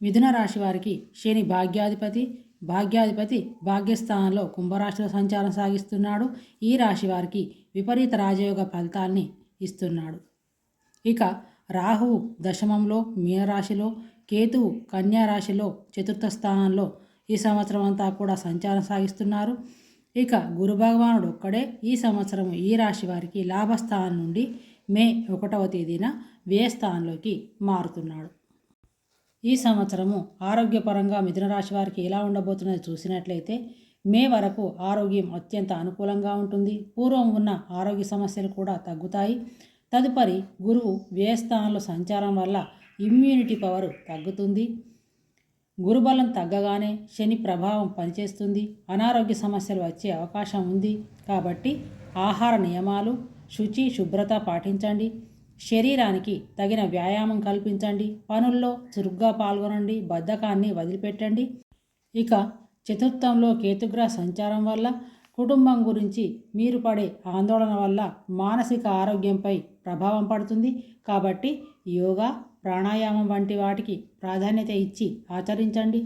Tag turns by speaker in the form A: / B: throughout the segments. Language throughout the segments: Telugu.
A: మిథున రాశి వారికి శని భాగ్యాధిపతి భాగ్యాధిపతి భాగ్యస్థానంలో కుంభరాశిలో సంచారం సాగిస్తున్నాడు. ఈ రాశి వారికి విపరీత రాజయోగ ఫలితాల్ని ఇస్తున్నాడు. ఇక రాహువు దశమంలో మీనరాశిలో కేతువు కన్యారాశిలో చతుర్థ స్థానంలో ఈ సంవత్సరం అంతా కూడా సంచారం సాగిస్తున్నారు. ఇక గురు భగవానుడు ఒక్కడే. ఈ సంవత్సరం ఈ రాశి వారికి లాభస్థానం నుండి మే ఒకటవ తేదీన వ్యయస్థానంలోకి మారుతున్నాడు. ఈ సంవత్సరము ఆరోగ్యపరంగా మిథున రాశి వారికి ఎలా ఉండబోతున్నది చూసినట్లయితే మే వరకు ఆరోగ్యం అత్యంత అనుకూలంగా ఉంటుంది. పూర్వం ఉన్న ఆరోగ్య సమస్యలు కూడా తగ్గుతాయి. తదుపరి గురువు వ్యయస్థానంలో సంచారం వల్ల ఇమ్యూనిటీ పవర్ తగ్గుతుంది. గురుబలం తగ్గగానే శని ప్రభావం పనిచేస్తుంది. అనారోగ్య సమస్యలు వచ్చే అవకాశం ఉంది. కాబట్టి ఆహార నియమాలు శుచి శుభ్రత పాటించండి. శరీరానికి తగిన వ్యాయామం కల్పించండి. పనుల్లో చురుగ్గా పాల్గొనండి. బద్ధకాన్ని వదిలిపెట్టండి. ఇక చతుర్థంలో కేతుగ్రహ సంచారం వల్ల కుటుంబం గురించి మీరు పడే ఆందోళన వల్ల మానసిక ఆరోగ్యంపై ప్రభావం పడుతుంది. కాబట్టి యోగా ప్రాణాయామం వంటి వాటికి ప్రాధాన్యత ఇచ్చి ఆచరించండి.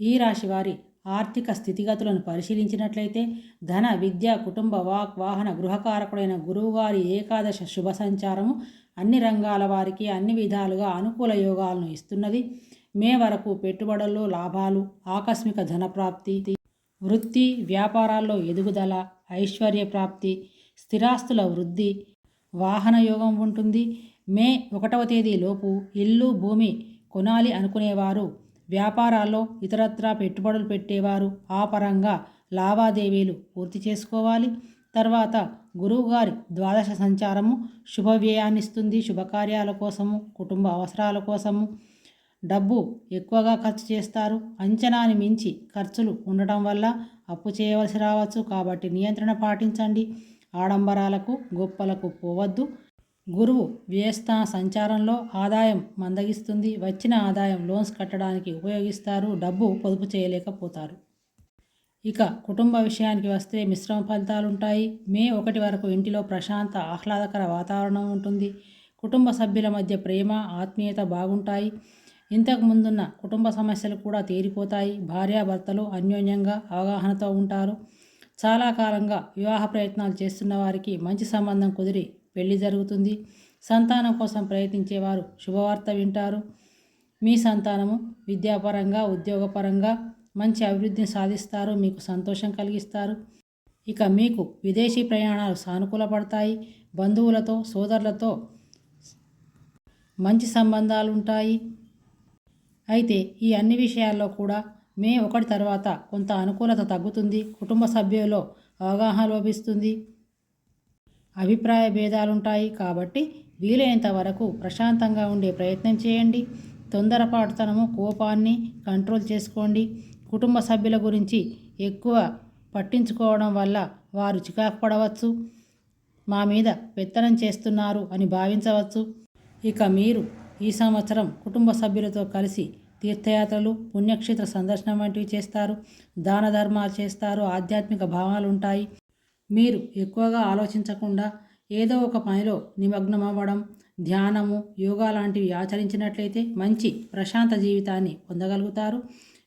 A: ఈ రాశి వారి ఆర్థిక స్థితిగతులను పరిశీలించినట్లయితే ధన విద్య కుటుంబ వాక్ వాహన గృహకారకుడైన గురువుగారి ఏకాదశ శుభ సంచారము అన్ని రంగాల వారికి అన్ని విధాలుగా అనుకూల యోగాలను ఇస్తున్నది. మే వరకు పెట్టుబడుల్లో లాభాలు ఆకస్మిక ధనప్రాప్తి వృత్తి వ్యాపారాల్లో ఎదుగుదల ఐశ్వర్య ప్రాప్తి స్థిరాస్తుల వృద్ధి వాహన యోగం ఉంటుంది. మే ఒకటవ తేదీలోపు ఇల్లు భూమి కొనాలి అనుకునేవారు వ్యాపారాల్లో ఇతరత్రా పెట్టుబడులు పెట్టేవారు. ఆ పరంగా లావాదేవీలు పూర్తి చేసుకోవాలి. తర్వాత గురువుగారి ద్వాదశ సంచారము శుభవ్యయాన్నిస్తుంది. శుభకార్యాల కోసము కుటుంబ అవసరాల కోసము. డబ్బు ఎక్కువగా ఖర్చు చేస్తారు. అంచనాని మించి ఖర్చులు ఉండటం వల్ల అప్పు చేయవలసి రావచ్చు. కాబట్టి నియంత్రణ పాటించండి. ఆడంబరాలకు గొప్పలకు పోవద్దు. గురువు వ్యయస్థాన సంచారంలో ఆదాయం మందగిస్తుంది. వచ్చిన ఆదాయం లోన్స్ కట్టడానికి ఉపయోగిస్తారు. డబ్బు పొదుపు చేయలేకపోతారు. ఇక కుటుంబ విషయానికి వస్తే మిశ్రమ ఫలితాలు ఉంటాయి మే ఒకటి వరకు ఇంటిలో ప్రశాంత ఆహ్లాదకర వాతావరణం ఉంటుంది. కుటుంబ సభ్యుల మధ్య ప్రేమ ఆత్మీయత బాగుంటాయి. ఇంతకు ముందున్న కుటుంబ సమస్యలు కూడా తీరిపోతాయి. భార్యాభర్తలు అన్యోన్యంగా అవగాహనతో ఉంటారు. చాలా కాలంగా వివాహ ప్రయత్నాలు చేస్తున్న వారికి మంచి సంబంధం కుదిరి పెళ్ళి జరుగుతుంది. సంతానం కోసం ప్రయత్నించేవారు శుభవార్త వింటారు. మీ సంతానము విద్యాపరంగా ఉద్యోగపరంగా మంచి అభివృద్ధిని సాధిస్తారు. మీకు సంతోషం కలిగిస్తారు. ఇక మీకు విదేశీ ప్రయాణాలు సానుకూలపడతాయి. బంధువులతో సోదరులతో మంచి సంబంధాలు ఉంటాయి అయితే ఈ అన్ని విషయాల్లో కూడా మే ఒకటి తర్వాత కొంత అనుకూలత తగ్గుతుంది. కుటుంబ సభ్యులలో అవగాహన లోపిస్తుంది. అభిప్రాయ భేదాలుంటాయి కాబట్టి వీలైనంత వరకు ప్రశాంతంగా ఉండే ప్రయత్నం చేయండి. తొందరపాటుతనము కోపాన్ని కంట్రోల్ చేసుకోండి. కుటుంబ సభ్యుల గురించి ఎక్కువ పట్టించుకోవడం వల్ల వారు చికాకు పడవచ్చు మా మీద పెత్తనం చేస్తున్నారు అని భావించవచ్చు. ఇక మీరు ఈ సంవత్సరం కుటుంబ సభ్యులతో కలిసి తీర్థయాత్రలు పుణ్యక్షేత్ర సందర్శనం వంటివి చేస్తారు. దాన ధర్మాలు చేస్తారు. ఆధ్యాత్మిక భావాలు ఉంటాయి మీరు ఎక్కువగా ఆలోచించకుండా ఏదో ఒక పనిలో నిమగ్నమవ్వడం ధ్యానము యోగా లాంటివి ఆచరించినట్లయితే మంచి ప్రశాంత జీవితాన్ని పొందగలుగుతారు.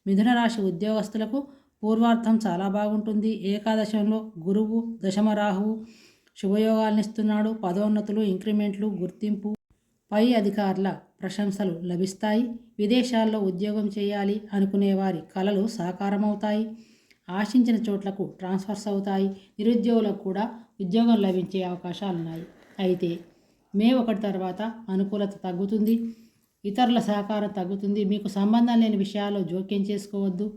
A: మిథున రాశి ఉద్యోగస్తులకు పూర్వార్థం చాలా బాగుంటుంది. ఏకాదశంలో గురువు దశమ రాహువు ఇస్తున్నాడు పదోన్నతులు ఇంక్రిమెంట్లు గుర్తింపు పై అధికారుల ప్రశంసలు లభిస్తాయి. విదేశాల్లో ఉద్యోగం చేయాలి అనుకునే వారి కలలు సాకారమవుతాయి. ఆశించిన చోట్లకు ట్రాన్స్ఫర్స్ అవుతాయి నిరుద్యోగులకు కూడా ఉద్యోగం లభించే అవకాశాలు ఉన్నాయి అయితే మే ఒకటి తర్వాత అనుకూలత తగ్గుతుంది ఇతరుల సహకారం తగ్గుతుంది. మీకు సంబంధం లేని విషయాల్లో జోక్యం చేసుకోవద్దు.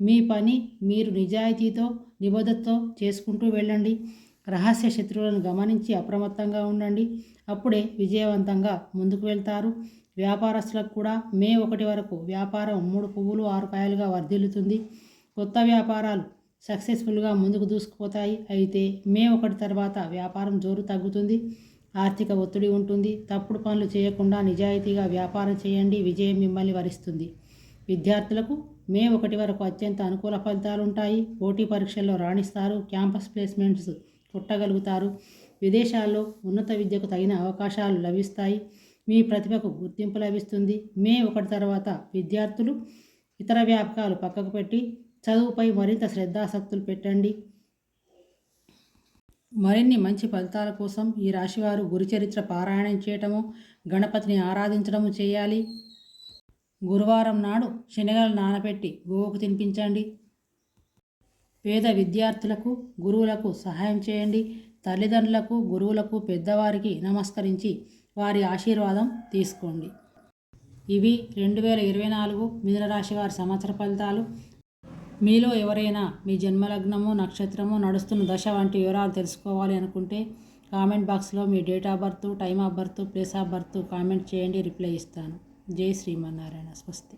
A: మీ పని మీరు నిజాయితీతో నిబద్ధతతో చేసుకుంటూ వెళ్ళండి. రహస్య శత్రువులను గమనించి అప్రమత్తంగా ఉండండి. అప్పుడే విజయవంతంగా ముందుకు వెళ్తారు. వ్యాపారస్తులకు కూడా మే ఒకటి వరకు వ్యాపారం మూడు పువ్వులు ఆరు కాయలుగా వర్ధిల్లుతుంది. కొత్త వ్యాపారాలు సక్సెస్ఫుల్గా ముందుకు దూసుకుపోతాయి. అయితే మే ఒకటి తర్వాత వ్యాపారం జోరు తగ్గుతుంది. ఆర్థిక ఒత్తిడి ఉంటుంది. తప్పుడు పనులు చేయకుండా నిజాయితీగా వ్యాపారం చేయండి. విజయం మిమ్మల్ని వరిస్తుంది. విద్యార్థులకు మే ఒకటి వరకు అత్యంత అనుకూల ఫలితాలు ఉంటాయి పోటీ పరీక్షల్లో రాణిస్తారు. క్యాంపస్ ప్లేస్మెంట్స్ కొట్టగలుగుతారు. విదేశాల్లో ఉన్నత విద్యకు తగిన అవకాశాలు లభిస్తాయి. మీ ప్రతిభకు గుర్తింపు లభిస్తుంది. మే ఒకటి తర్వాత విద్యార్థులు ఇతర వ్యాపకాలు పక్కకు పెట్టి చదువుపై మరింత శ్రద్ధాసక్తులు పెట్టండి. మరిన్ని మంచి ఫలితాల కోసం ఈ రాశివారు గురుచరిత్ర పారాయణం చేయటము గణపతిని ఆరాధించడము చేయాలి. గురువారం నాడు శనగలు నానబెట్టి గోవుకు తినిపించండి. పేద విద్యార్థులకు గురువులకు సహాయం చేయండి. తల్లిదండ్రులకు గురువులకు పెద్దవారికి నమస్కరించి వారి ఆశీర్వాదం తీసుకోండి. ఇవి రెండు వేల ఇరవై నాలుగు మిథున రాశి వారి సంవత్సర ఫలితాలు. మీలో ఎవరైనా మీ జన్మలగ్నము నక్షత్రము నడుస్తున్న దశ వంటి వివరాలు తెలుసుకోవాలి అనుకుంటే కామెంట్ బాక్స్లో మీ date of birth time of birth place of birth comment చేయండి రిప్లై ఇస్తాను. జై శ్రీమన్నారాయణ. స్వస్తి.